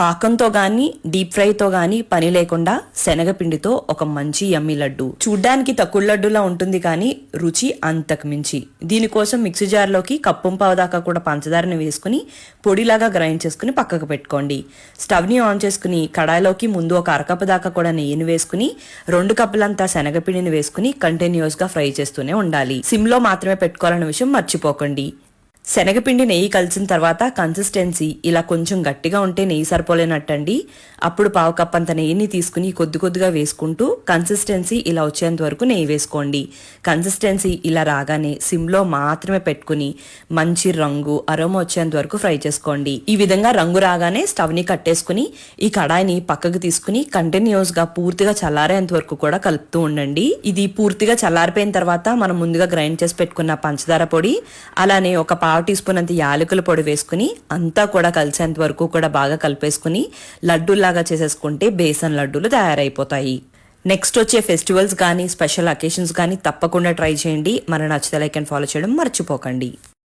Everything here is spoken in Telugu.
పాకంతో గాని డీప్ ఫ్రైతో గాని పని లేకుండా శనగపిండితో ఒక మంచి యమ్మి లడ్డు. చూడ్డానికి తక్కువ లడ్డులా ఉంటుంది కానీ రుచి అంతకు మించి. దీనికోసం మిక్సీ జార్లోకి కప్పు పావు దాకా కూడా పంచదారని వేసుకుని పొడిలాగా గ్రైండ్ చేసుకుని పక్కకు పెట్టుకోండి. స్టవ్ని ఆన్ చేసుకుని కడాయిలోకి ముందు ఒక అరకప్పు దాకా కూడా నెయ్యిని వేసుకుని రెండు కప్పులంతా శనగపిండిని వేసుకుని కంటిన్యూస్గా ఫ్రై చేస్తూనే ఉండాలి. సిమ్లో మాత్రమే పెట్టుకోవాలన్న విషయం మర్చిపోకండి. శనగపిండి నెయ్యి కలిసిన తర్వాత కన్సిస్టెన్సీ ఇలా కొంచెం గట్టిగా ఉంటే నెయ్యి సరిపోలేనట్టండి. అప్పుడు పావు కప్ అంత నెయ్యిని తీసుకుని కొద్ది కొద్దిగా వేసుకుంటూ కన్సిస్టెన్సీ ఇలా వచ్చేంత వరకు నెయ్యి వేసుకోండి. కన్సిస్టెన్సీ ఇలా రాగానే సిమ్లో మాత్రమే పెట్టుకుని మంచి రంగు అరోమ వచ్చేంత వరకు ఫ్రై చేసుకోండి. ఈ విధంగా రంగు రాగానే స్టవ్ని కట్టేసుకుని ఈ కడాయిని పక్కకు తీసుకుని కంటిన్యూస్గా పూర్తిగా చల్లారేంత వరకు కూడా కలుపుతూ ఉండండి. ఇది పూర్తిగా చల్లారిపోయిన తర్వాత మనం ముందుగా గ్రైండ్ చేసి పెట్టుకున్న పంచదార పొడి అలానే ఒక పావు టీ స్పూన్ అంత యాలకుల పొడి వేసుకుని అంతా కూడా కలిసేంత వరకు కూడా బాగా కలిపేసుకుని లడ్డూల్లాగా చేసేసుకుంటే బేసన్ లడ్డూలు తయారైపోతాయి. నెక్స్ట్ వచ్చే ఫెస్టివల్స్ కానీ స్పెషల్ అకేషన్స్ కానీ తప్పకుండా ట్రై చేయండి. మన నచ్చితే లైక్ అండ్ ఫాలో చేయడం మర్చిపోకండి.